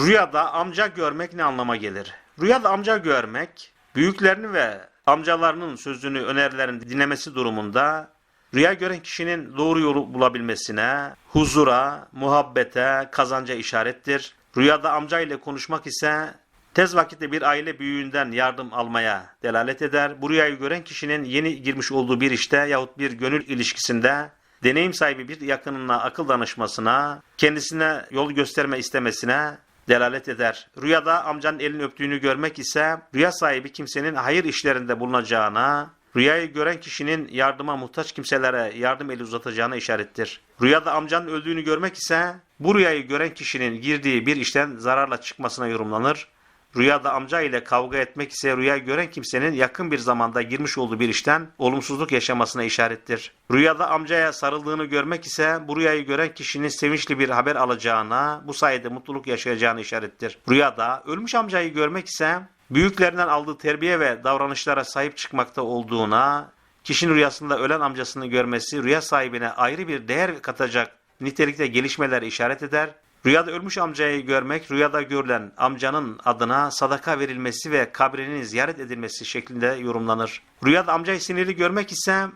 Rüyada amca görmek ne anlama gelir? Rüyada amca görmek, büyüklerini ve amcalarının sözünü, önerilerini dinlemesi durumunda rüya gören kişinin doğru yolu bulabilmesine, huzura, muhabbete, kazanca işarettir. Rüyada amca ile konuşmak ise tez vakitte bir aile büyüğünden yardım almaya delalet eder. Bu rüyayı gören kişinin yeni girmiş olduğu bir işte yahut bir gönül ilişkisinde deneyim sahibi bir yakınına akıl danışmasına, kendisine yol gösterme istemesine delalet eder. Rüyada amcanın elini öptüğünü görmek ise rüya sahibi kimsenin hayır işlerinde bulunacağına, rüyayı gören kişinin yardıma muhtaç kimselere yardım eli uzatacağına işarettir. Rüyada amcanın öldüğünü görmek ise bu rüyayı gören kişinin girdiği bir işten zararla çıkmasına yorumlanır. Rüyada amca ile kavga etmek ise rüya gören kimsenin yakın bir zamanda girmiş olduğu bir işten olumsuzluk yaşamasına işarettir. Rüyada amcaya sarıldığını görmek ise bu rüyayı gören kişinin sevinçli bir haber alacağına, bu sayede mutluluk yaşayacağına işarettir. Rüyada ölmüş amcayı görmek ise büyüklerinden aldığı terbiye ve davranışlara sahip çıkmakta olduğuna, kişinin rüyasında ölen amcasını görmesi rüya sahibine ayrı bir değer katacak nitelikte gelişmeler işaret eder. Rüyada ölmüş amcayı görmek, rüyada görülen amcanın adına sadaka verilmesi ve kabrinin ziyaret edilmesi şeklinde yorumlanır. Rüyada amcayı sinirli görmek ise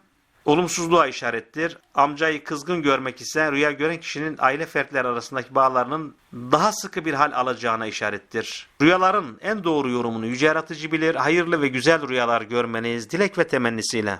olumsuzluğa işarettir. Amcayı kızgın görmek ise rüya gören kişinin aile fertleri arasındaki bağlarının daha sıkı bir hal alacağına işarettir. Rüyaların en doğru yorumunu yüce yaratıcı bilir. Hayırlı ve güzel rüyalar görmeniz dilek ve temennisiyle.